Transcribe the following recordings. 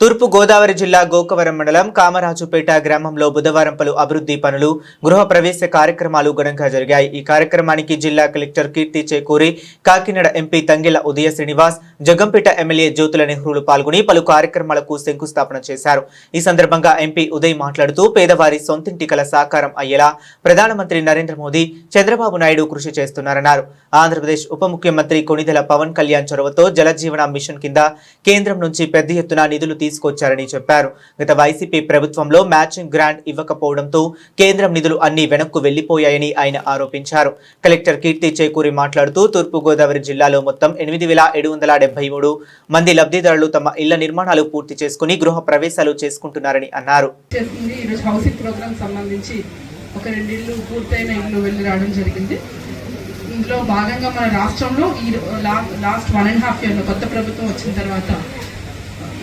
తూర్పు గోదావరి జిల్లా గోకవరం మండలం కామరాజుపేట గ్రామంలో బుధవారం పలు అభివృద్ధి పనులు గృహ ప్రవేశ కార్యక్రమాలు ఘనంగా జరిగాయి. ఈ కార్యక్రమానికి జిల్లా collector Keerthi Chekuri Kakinada MP Tangella Udaya Srinivas Jaggampeta MLA Jyothula నెహ్రూలు పాల్గొని పలు కార్యక్రమాలకు శంకుస్థాపన చేశారు. ఈ సందర్భంగా ఎంపీ ఉదయ్ మాట్లాడుతూ పేదవారి సొంతింటి కల సాకారం అయ్యేలా ప్రధానమంత్రి నరేంద్ర మోదీ చంద్రబాబు నాయుడు కృషి చేస్తున్నారన్నారు. ఆంధ్రప్రదేశ్ ఉప ముఖ్యమంత్రి కొణిదెల పవన్ కళ్యాణ్ చొరవతో జలజీవన మిషన్ కింద కేంద్రం నుంచి పెద్ద ఎత్తున నిధులు తీసుకొచ్చారని చెప్పారు. గత వైసీపీ ప్రభుత్వంలో మ్యాచింగ్ గ్రాంట్ ఇవ్వకపోవడంతో కేంద్రం నిధులు అన్ని వెనక్కు వెళ్ళిపోయాయని ఆయన ఆరోపించారు. కలెక్టర్ కీర్తి చేకూరి మాట్లాడుతూ తూర్పుగోదావరి జిల్లాలో మొత్తం ఎనిమిది వేల ఏడు వందల డెబ్బై మూడు మంది లబ్ధిదారులు తమ ఇళ్ళ నిర్మాణాలు పూర్తి చేసుకుని గృహ ప్రవేశాలు చేసుకుంటున్నారని అన్నారు. ఒక రెండిళ్ళు పూర్తయిన ఇల్లు వెళ్ళి రావడం జరిగింది. ఇందులో భాగంగా మన రాష్ట్రంలో ఈ లాస్ట్ వన్ అండ్ హాఫ్ ఇయర్లో కొత్త ప్రభుత్వం వచ్చిన తర్వాత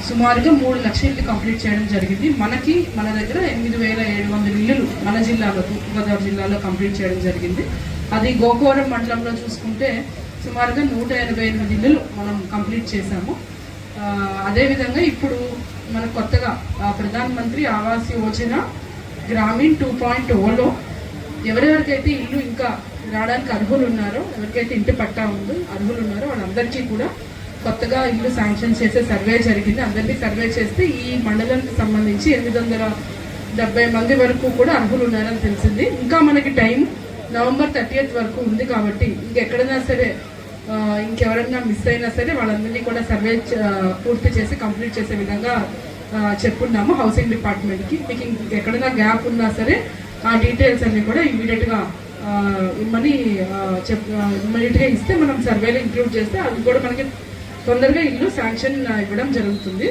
సుమారుగా మూడు లక్షల ఇల్లు కంప్లీట్ చేయడం జరిగింది. మనకి మన దగ్గర ఎనిమిది వేల ఏడు వందల ఇల్లులు మన జిల్లాలో తూర్పుగోదావరి జిల్లాలో కంప్లీట్ చేయడం జరిగింది. అది గోకవరం మండలంలో చూసుకుంటే సుమారుగా నూట ఎనభై ఎనిమిది ఇల్లులు మనం కంప్లీట్ చేశాము. అదేవిధంగా ఇప్పుడు మన కొత్తగా ప్రధానమంత్రి ప్రధాన మంత్రి ఆవాస్ యోజన గ్రామీణ్ టూ పాయింట్ ఓలో ఎవరెవరికైతే ఇల్లు ఇంకా రావడానికి అర్హులు ఉన్నారో ఎవరికైతే ఇంటి పట్టా ఉందో అర్హులు ఉన్నారో వాళ్ళందరికీ కూడా కొత్తగా ఇల్లు శాంక్షన్ చేసే సర్వే జరిగింది. అందరినీ సర్వే చేస్తే ఈ మండలానికి సంబంధించి ఎనిమిది వందల డెబ్బై మంది వరకు కూడా అర్హులు ఉన్నారని తెలిసింది. ఇంకా మనకి టైం నవంబర్ థర్టీ వరకు ఉంది కాబట్టి ఇంకెక్కడైనా సరే ఇంకెవరైనా ఇంకెవరన్నా మిస్ అయినా సరే వాళ్ళందరినీ కూడా సర్వే పూర్తి చేసి కంప్లీట్ చేసే విధంగా చెప్పున్నాము హౌసింగ్ డిపార్ట్మెంట్కి. మీకు ఇంకెక్కడైనా గ్యాప్ ఉన్నా సరే ఆ డీటెయిల్స్ అన్ని కూడా ఇమీడియట్గా ఇమ్మని చెప్ ఇమ్మీడియట్గా ఇస్తే మనం సర్వేలు ఇంక్లూడ్ చేస్తే అది కూడా మనకి తొందరగా ఇల్లు శాంక్షన్ ఇవ్వడం జరుగుతుంది.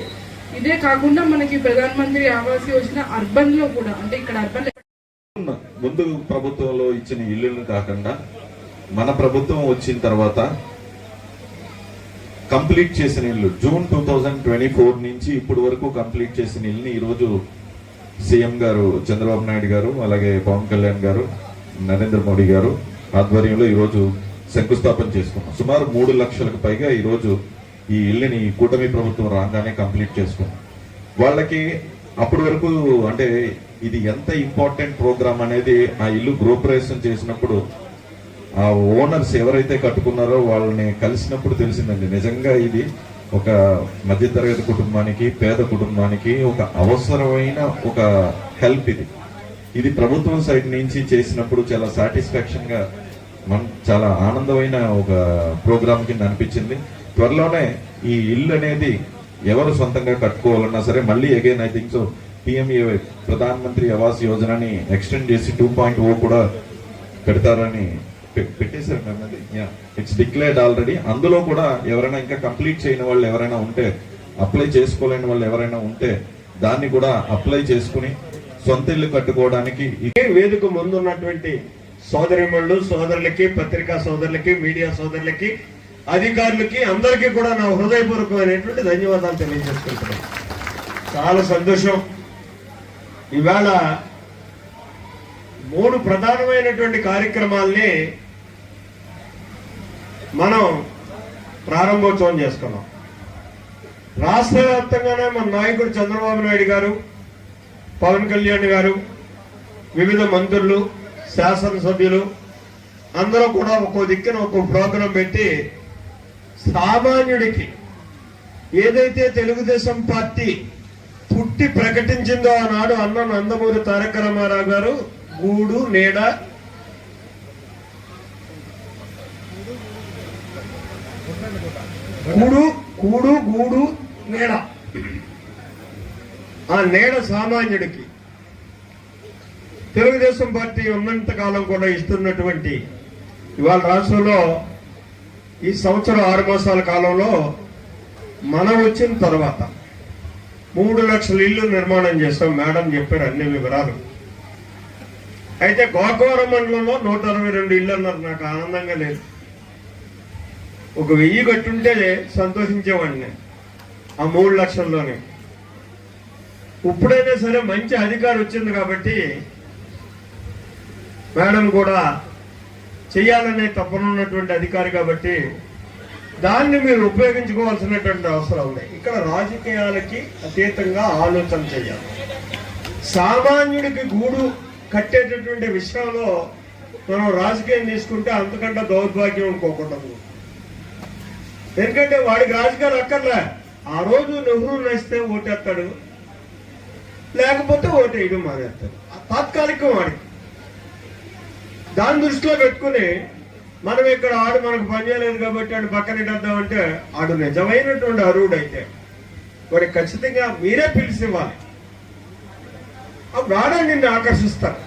ఇదే కాకుండా మనకి ప్రధానమంత్రి ఆవాస్ యోజన అర్బన్లో కూడా అంటే ఇక్కడ అర్బన్ ముందు ప్రభుత్వంలో ఇచ్చిన ఇల్లులు కాకుండా మన ప్రభుత్వం వచ్చిన తర్వాత కంప్లీట్ చేసిన ఇల్లు June two thousand twenty four నుంచి ఇప్పటి వరకు కంప్లీట్ చేసిన ఇల్లుని ఈరోజు సీఎం గారు చంద్రబాబు నాయుడు గారు అలాగే పవన్ కళ్యాణ్ గారు నరేంద్ర మోడీ గారు ఆధ్వర్యంలో ఈరోజు శంకుస్థాపన చేసుకున్నాం. సుమారు మూడు లక్షలకు పైగా ఈరోజు ఈ ఇల్లుని కూటమి ప్రభుత్వం రాగానే కంప్లీట్ చేసుకున్నాం వాళ్ళకి అప్పటి వరకు అంటే ఇది ఎంత ఇంపార్టెంట్ ప్రోగ్రామ్ అనేది ఆ ఇల్లు గృహప్రవేశం చేసినప్పుడు ఆ ఓనర్స్ ఎవరైతే కట్టుకున్నారో వాళ్ళని కలిసినప్పుడు తెలిసిందండి. నిజంగా ఇది ఒక మధ్యతరగతి కుటుంబానికి పేద కుటుంబానికి ఒక అవసరమైన ఒక హెల్ప్ ఇది. ఇది ప్రభుత్వం సైడ్ నుంచి చేసినప్పుడు చాలా సాటిస్ఫాక్షన్గా మన చాలా ఆనందమైన ఒక ప్రోగ్రామ్ కింద అనిపించింది. త్వరలోనే ఈ ఇల్లు అనేది ఎవరు సొంతంగా కట్టుకోవాలన్నా సరే మళ్ళీ again I think so PMA Pradhan Mantri Awas యోజనని ఎక్స్టెండ్ చేసి టూ పాయింట్ ఓ కూడా పెడతారని పెట్టేశారు అన్నది ఇట్స్ డిక్లేర్డ్ ఆల్రెడీ అందులో కూడా ఎవరైనా ఇంకా కంప్లీట్ చేయని వాళ్ళు ఎవరైనా ఉంటే అప్లై చేసుకోలేని వాళ్ళు ఎవరైనా ఉంటే దాన్ని కూడా అప్లై చేసుకుని సొంత ఇల్లు కట్టుకోవడానికి ఇదే ఈ వేదిక ముందున్నటువంటి సోదరిమణులు సోదరులకి పత్రికా సోదరులకి మీడియా సోదరులకి అధికారులకి అందరికీ కూడా నా హృదయపూర్వకమైనటువంటి ధన్యవాదాలు తెలియజేసుకుంటున్నాను. చాలా సంతోషం. ఇవాళ మూడు ప్రధానమైనటువంటి కార్యక్రమాల్ని మనం ప్రారంభోత్సవం చేసుకున్నాం. రాష్ట్ర వ్యాప్తంగానే మన నాయకుడు చంద్రబాబు నాయుడు గారు పవన్ కళ్యాణ్ గారు వివిధ మంత్రులు శాసనసభ్యులు అందరూ కూడా ఒక్కో దిక్కున ఒక్కో ప్రోగ్రాం పెట్టి సామాన్యుడికి ఏదైతే తెలుగుదేశం పార్టీ పుట్టి ప్రకటించిందో ఆనాడు అన్న నందమూరి తారక రామారావు గారు గూడు నీడ కూడు కూడు గూడు నీడ. ఆ నీడ సామాన్యుడికి తెలుగుదేశం పార్టీ ఉన్నంత కాలం కూడా ఇస్తున్నటువంటి ఇవాళ రాష్ట్రంలో ఈ సంవత్సరం ఆరు మాసాల కాలంలో మనం వచ్చిన తర్వాత మూడు లక్షల ఇల్లు నిర్మాణం చేస్తాం. మేడం చెప్పారు అన్ని వివరాలు. అయితే గోకవరం మండలంలో నూట అరవై రెండు ఇల్లు అన్నారు. నాకు ఆనందంగా లేదు. ఒక వెయ్యి కట్టుంటే సంతోషించేవాడిని ఆ మూడు లక్షల్లోనే. ఇప్పుడైనా సరే మంచి అధికారం వచ్చింది కాబట్టి మేడం కూడా చేయాలనే తప్పనున్నటువంటి అధికారి కాబట్టి దాన్ని మీరు ఉపయోగించుకోవాల్సినటువంటి అవసరం ఉంది ఇక్కడ రాజకీయాలకి అతీతంగా ఆలోచన చేయాలి. సామాన్యుడికి గూడు కట్టేటటువంటి విషయంలో మనం రాజకీయం తీసుకుంటే అంతకంటే దౌర్భాగ్యం అనుకోకూడదు ఎందుకంటే వాడికి రాజకీయాలు అక్కర్లే. ఆ రోజు నెహ్రూ నచ్చితే ఓటేస్తాడు. లేకపోతే ఓటేయడం మానేస్తాడు. తాత్కాలికం వాడికి. దాని దృష్టిలో పెట్టుకుని మనం ఇక్కడ ఆడు మనకు పనిచేయలేదు కాబట్టి ఆడు పక్కన ఇద్దామంటే ఆడు నిజమైనటువంటి అరువుడు అయితే మరి ఖచ్చితంగా మీరే పిలిచి ఇవ్వాలి. అప్పుడు ఆడే నిన్ను ఆకర్షిస్తారు.